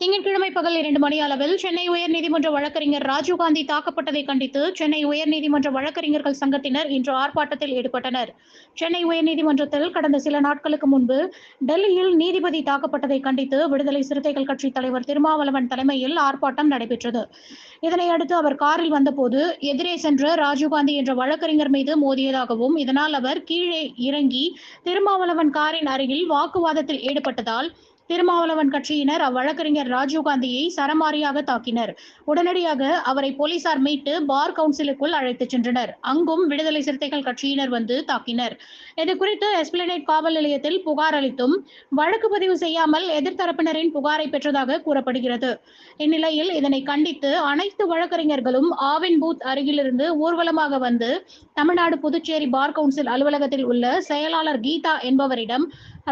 திங்கட்கிழமை பகல் இரண்டு மணி அளவில் சென்னை உயர்நீதிமன்ற வழக்கறிஞர் ராஜீவ்காந்தி தாக்கப்பட்டதை கண்டித்து சென்னை உயர்நீதிமன்ற வழக்கறிஞர்கள் சங்கத்தினர் இன்று ஆர்ப்பாட்டத்தில் ஈடுபட்டனர். சென்னை உயர்நீதிமன்றத்தில் கடந்த சில நாட்களுக்கு முன்பு டெல்லியில் நீதிபதி தாக்கப்பட்டதை கண்டித்து விடுதலை சிறுத்தைகள் கட்சி தலைவர் திருமாவளவன் தலைமையில் ஆர்ப்பாட்டம் நடைபெற்றது. இதனை அடுத்து அவர் காரில் வந்தபோது எதிரே சென்ற ராஜீவ்காந்தி என்ற வழக்கறிஞர் மீது மோதியதாகவும் இதனால் அவர் கீழே இறங்கி திருமாவளவன் காரின் அருகில் வாக்குவாதத்தில் ஈடுபட்டதால் திருமாவளவன் கட்சியினர் அவ்வழக்கறிஞர் ராஜீவ்காந்தியை சரமாரியாக தாக்கினர். உடனடியாக அவரை போலீசார் மீட்டு பார் கவுன்சிலுக்குள் அழைத்துச் சென்றனர். அங்கும் விடுதலை சிறுத்தைகள் கட்சியினர் வந்து தாக்கினர். இது குறித்து எஸ்பிளனேட் காவல் நிலையத்தில் புகார் அளித்தும் வழக்கு பதிவு செய்யாமல் எதிர்த்தரப்பினரின் புகாரை பெற்றதாக கூறப்படுகிறது. இந்நிலையில் இதனை கண்டித்து அனைத்து வழக்கறிஞர்களும் ஆவின் பூத் அருகிலிருந்து ஊர்வலமாக வந்து தமிழ்நாடு புதுச்சேரி பார் கவுன்சில் அலுவலகத்தில் உள்ள செயலாளர் கீதா என்பவரிடம்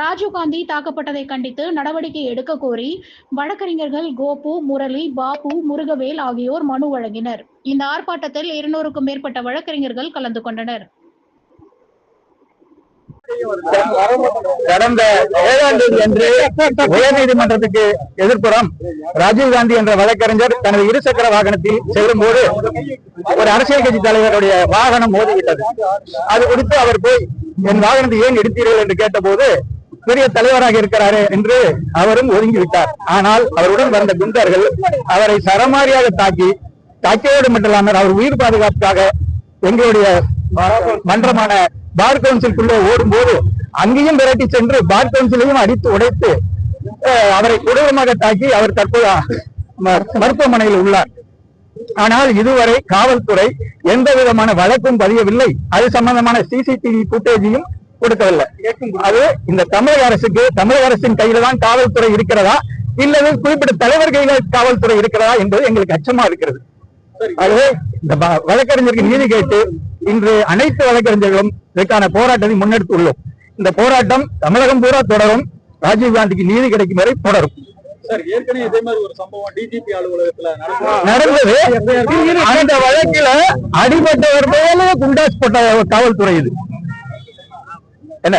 ராஜீவ்காந்தி தாக்கப்பட்டதை கண்டித்து நடவடிக்கை எடுக்க கோரி வழக்கறிஞர்கள் கோபு முரளி பாபு முருகவேல் ஆகியோர் மனு வழங்கினர். இந்த ஆர்ப்பாட்டத்தில் இருநூறுக்கும் மேற்பட்ட வழக்கறிஞர்கள் கலந்து கொண்டனர். கடந்த ஏழாம் தேதி அன்று உயர்நீதிமன்றத்துக்கு எதிர்ப்புறம் ராஜீவ்காந்தி என்ற வழக்கறிஞர் தனது இருசக்கர வாகனத்தில் செல்லும் போது ஒரு அரசியல் கட்சி தலைவருடைய வாகனம் மோதிவிட்டது. அது குறித்து அவர் போய் என் வாகனத்தை ஏன் எடுத்தீர்கள்? என்று கேட்டபோது பெரிய தலைவராக இருக்கிறாரு என்று அவரும் ஒதுங்கிவிட்டார். ஆனால் அவருடன் வந்த குண்டர்கள் அவரை சரமாரியாக தாக்கி தாக்கியோடு மட்டும் அவர் உயிர் பாதுகாப்புக்காக எங்களுடைய மன்றமான பார் கவுன்சிலுக்குள்ளே ஓடும்போது அங்கேயும் விரட்டி சென்று பார் கவுன்சிலையும் அடித்து உடைத்து அவரை கொடூரமாக தாக்கி அவர் தற்போது மருத்துவமனையில் உள்ளார். ஆனால் இதுவரை காவல்துறை எந்த விதமான வழக்கும் பதியவில்லை. அது சம்பந்தமான சிசிடிவி ஃபுட்டேஜையும் கொடுக்கவில்லை. அது இந்த தமிழக அரசுக்கு தமிழக அரசின் கையில தான் காவல்துறை இருக்கிறதா? இல்லது குறிப்பிட்ட தலைவர் கையில காவல்துறை இருக்கிறதா என்பது எங்களுக்கு அச்சமா இருக்கிறது. ஆகவே இந்த வழக்கறிஞருக்கு நீதி கேட்டு இன்று அனைத்து வழக்கறிஞர்களும் இதற்கான போராட்டத்தை முன்னெடுத்துள்ளோம். இந்த போராட்டம் தமிழகம் பூரா தொடரும். ராஜீவ்காந்திக்கு நீதி கிடைக்கும் வரை தொடரும். நடந்தது. அந்த வழக்கில அடிபட்டவர் மேலே குண்டாஸ் போட்ட காவல்துறை இது. என்ன?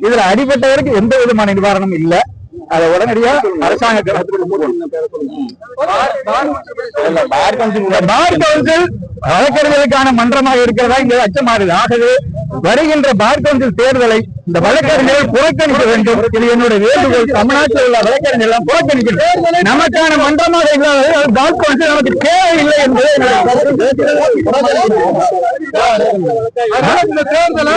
இதுல அடிபட்டவருக்கு எந்த விதமான நிவாரணம் இல்ல. அத உடனடியா அரசாங்க பார் கவுன்சில் வழக்கறிஞர்களுக்கான மன்றமாக இருக்கிறதா? இங்க அச்சமாறுது ஆகவே வருகின்ற பார் கவுன்சில் தேர்தலை இந்த வழக்கறிஞர்கள் புறக்கணிக்க வேண்டும். இது என்னுடைய வேண்டுகோள். தமிழ்நாட்டில் உள்ள வழக்கறிஞர்கள் எல்லாம் நமக்கான மன்றமாக இல்லாத அது பார் கவுன்சில் நமக்கு தேவையில்லை என்பதை என்னுடைய கருத்து. இந்த தேர்தலை